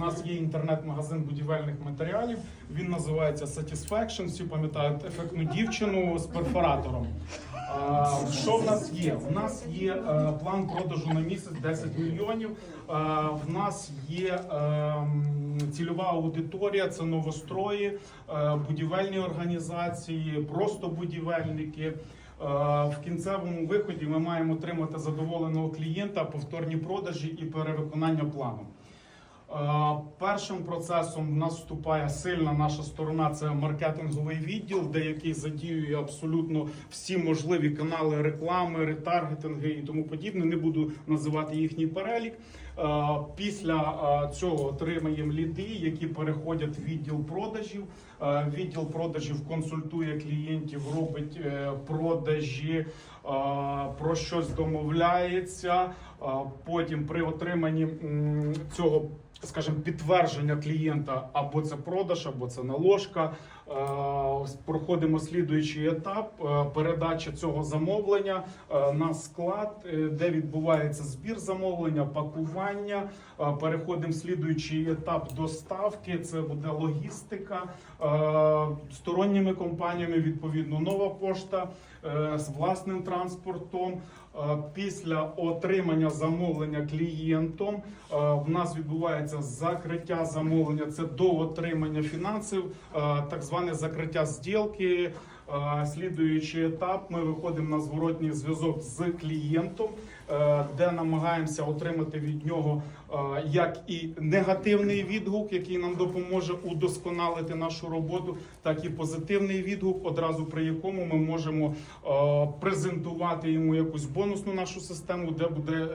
нас є інтернет-магазин будівельних матеріалів. Він називається Satisfaction. Всі пам'ятають ефектну дівчину з перфоратором. Що в нас є? У нас є е, план продажу на місяць 10 мільйонів. В нас є ем, цільова аудиторія, це новострої, е, будівельні організації, просто будівельники. Е, В кінцевому виході ми маємо отримати задоволеного клієнта, повторні продажі і перевиконання плану. Е, Першим процесом в нас вступає сильна наша сторона. Це маркетинговий відділ, де який задіює абсолютно всі можливі канали реклами, ретаргетинги і тому подібне. Не буду називати їхній перелік. Е, Після е, цього отримаємо ліди, які переходять в відділ продажів. Відділ продажів консультує клієнтів, робить продажі, про щось домовляється. Потім при отриманні цього, скажімо, підтвердження клієнта або це продаж, або це наложка. е, Проходимо слідуючий етап е, передача цього замовлення е, на склад, де відбувається збір замовлення, пакування. Переходимо слідуючий етап доставки. Це буде логістика сторонніми компаніями. Відповідно, нова пошта з власним транспортом. Після отримання замовлення клієнтом в нас відбувається закриття замовлення. Це до отримання фінансів, е, так зване закриття зділки. Е, Слідуючий етап, ми виходимо на зворотній зв'язок з клієнтом, е, де намагаємося отримати від нього як і негативний відгук, який нам допоможе удосконалити нашу роботу, так і позитивний відгук, одразу при якому ми можемо презентувати йому якусь бонусну нашу систему, де буде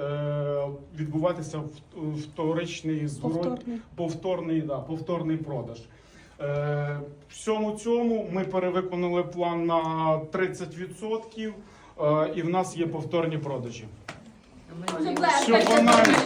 відбуватися в- вторичний зворот, Повторний. повторний, да, повторний продаж. Е, всьому цьому ми перевиконали план на 30% е, і в нас є повторні продажі. Все банально.